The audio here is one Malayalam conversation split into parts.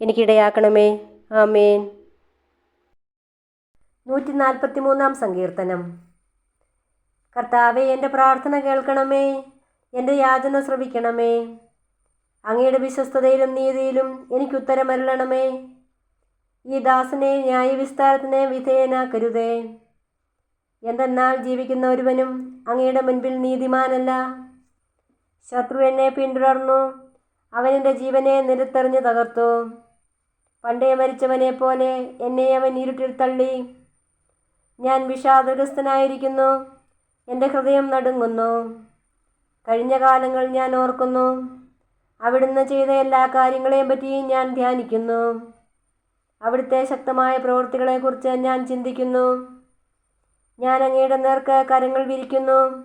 എനിക്കിടയാക്കണമേ. ആമേൻ. നൂറ്റി നാൽപ്പത്തി മൂന്നാം സങ്കീർത്തനം. കർത്താവെ എന്റെ പ്രാർത്ഥന കേൾക്കണമേ. എന്റെ യാചന ശ്രവിക്കണമേ. അങ്ങയുടെ വിശ്വസ്തതയിലും നീതിയിലും എനിക്ക് ഉത്തരമരുളണമേ ഈ ദാസനെ ന്യായവിസ്താരത്തിന് വിധേയനാക്കരുതേ. എന്തെന്നാൽ ജീവിക്കുന്ന ഒരുവനും അങ്ങയുടെ മുൻപിൽ നീതിമാനല്ല. ശത്രു എന്നെ പിന്തുടർന്നു. അവനെന്റെ ജീവനെ നിരത്തെറിഞ്ഞ് തകർത്തു. പണ്ടേ മരിച്ചവനെ പോലെ എന്നെ അവൻ ഇരുട്ടിൽ തള്ളി. ഞാൻ വിഷാദഗ്രസ്തനായിരിക്കുന്നു. എന്റെ ഹൃദയം നടുങ്ങുന്നു. കഴിഞ്ഞ കാലങ്ങൾ ഞാൻ ഓർക്കുന്നു. അവിടുന്ന് ചെയ്ത എല്ലാ കാര്യങ്ങളെയും പറ്റി ഞാൻ ധ്യാനിക്കുന്നു. അവിടുത്തെ ശക്തമായ പ്രവൃത്തികളെക്കുറിച്ച് ഞാൻ ചിന്തിക്കുന്നു. ഞാൻ അങ്ങയുടെ നേർക്ക് കരങ്ങൾ വിരിക്കുന്നു.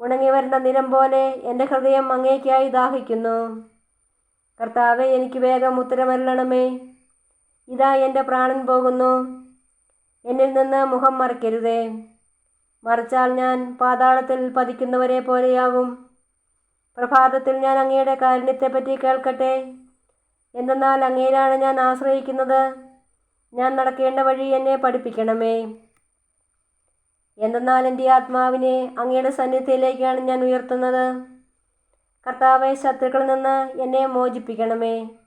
ഉണങ്ങി വരുന്ന നിലം പോലെ എന്റെ ഹൃദയം അങ്ങേക്കായി ദാഹിക്കുന്നു. കർത്താവെ എനിക്ക് വേഗം ഉത്തരമല്ലണമേ ഇതാ എന്റെ പ്രാണൻ പോകുന്നു. എന്നിൽ നിന്ന് മുഖം മറയ്ക്കരുതേ. മറിച്ചാൽ ഞാൻ പാതാളത്തിൽ പതിക്കുന്നവരെ പോലെയാകും. പ്രഭാതത്തിൽ ഞാൻ അങ്ങയുടെ കാരുണ്യത്തെപ്പറ്റി കേൾക്കട്ടെ. എന്തെന്നാൽ അങ്ങയിലാണ് ഞാൻ ആശ്രയിക്കുന്നത്. ഞാൻ നടക്കേണ്ട വഴി എന്നെ പഠിപ്പിക്കണമേ. എന്തെന്നാൽ എന്റെ ആത്മാവിനെ അങ്ങയുടെ സന്നിധിയിലേക്കാണ് ഞാൻ ഉയർത്തുന്നത്. കർത്താവെ ശത്രുക്കളിൽ നിന്ന് എന്നെ മോചിപ്പിക്കണമേ.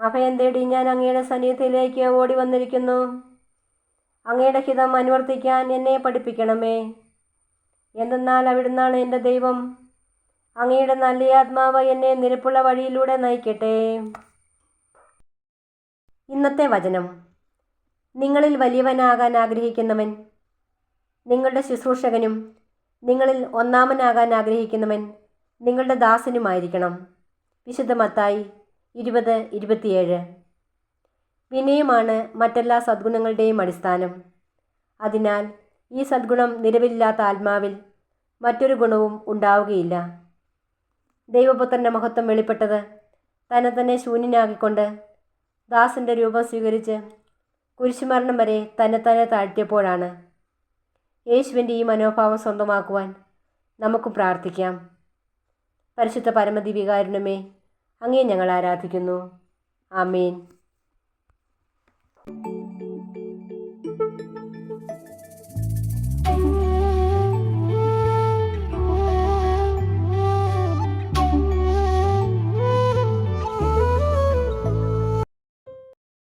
അഭയം തേടി ഞാൻ അങ്ങയുടെ സന്നിധിയിലേക്ക് ഓടി വന്നിരിക്കുന്നു? അങ്ങയുടെ ഹിതം അനുവർത്തിക്കാൻ എന്നെ പഠിപ്പിക്കണമേ. എന്തെന്നാൽ അവിടുന്നാണ് എന്റെ ദൈവം. അങ്ങയുടെ നല്ല ആത്മാവ് എന്നെ നിരപ്പുള്ള വഴിയിലൂടെ നയിക്കട്ടെ. ഇന്നത്തെ വചനം. നിങ്ങളിൽ വലിയവനാകാൻ ആഗ്രഹിക്കുന്നവൻ നിങ്ങളുടെ ശുശ്രൂഷകനും നിങ്ങളിൽ ഒന്നാമനാകാൻ ആഗ്രഹിക്കുന്നവൻ നിങ്ങളുടെ ദാസനുമായിരിക്കണം. വിശുദ്ധ മത്തായി ഇരുപത് ഇരുപത്തിയേഴ്. വിനയമാണ് മറ്റെല്ലാ സദ്ഗുണങ്ങളുടെയും അടിസ്ഥാനം. അതിനാൽ ഈ സദ്ഗുണം നിലവിലില്ലാത്ത ആത്മാവിൽ മറ്റൊരു ഗുണവും ഉണ്ടാവുകയില്ല. ദൈവപുത്രന്റെ മഹത്വം വെളിപ്പെട്ടത് തന്നെ തന്നെ ശൂന്യനാക്കിക്കൊണ്ട് ദാസന്റെ രൂപം സ്വീകരിച്ച് കുരിശുമരണം വരെ തന്നെ തന്നെ താഴ്ത്തിയപ്പോഴാണ് യേശുവിന്റെ ഈ മനോഭാവം സ്വന്തമാക്കുവാൻ നമുക്ക് പ്രാർത്ഥിക്കാം. പരിശുദ്ധ പരമദിവികാരുണമേ അങ്ങേ ഞങ്ങൾ ആരാധിക്കുന്നു. ആമേൻ.